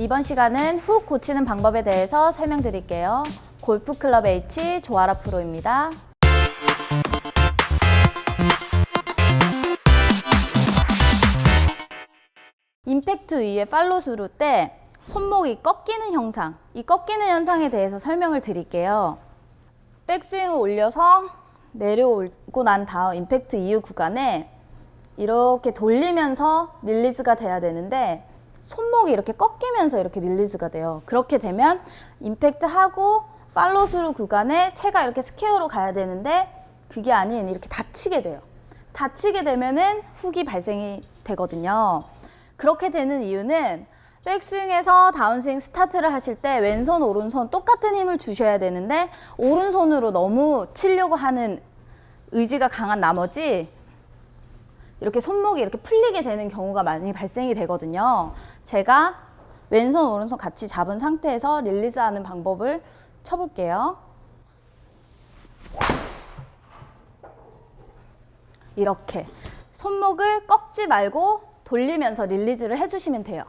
이번 시간은 훅 고치는 방법에 대해서 설명드릴게요. 골프클럽 H 조아라 프로입니다. 임팩트 위에 팔로스루 때 손목이 꺾이는 현상, 이 꺾이는 현상에 대해서 설명을 드릴게요. 백스윙을 올려서 내려오고 난 다음 임팩트 이후 구간에 이렇게 돌리면서 릴리즈가 돼야 되는데 손목이 이렇게 꺾이면서 이렇게 릴리즈가 돼요. 그렇게 되면 임팩트 하고 팔로스루 구간에 채가 이렇게 스퀘어로 가야 되는데 그게 아닌 이렇게 다치게 돼요. 다치게 되면은 훅이 발생이 되거든요. 그렇게 되는 이유는 백스윙에서 다운스윙 스타트를 하실 때 왼손 오른손 똑같은 힘을 주셔야 되는데 오른손으로 너무 치려고 하는 의지가 강한 나머지 이렇게 손목이 이렇게 풀리게 되는 경우가 많이 발생이 되거든요. 제가 왼손 오른손 같이 잡은 상태에서 릴리즈하는 방법을 쳐볼게요. 이렇게 손목을 꺾지 말고 돌리면서 릴리즈를 해주시면 돼요.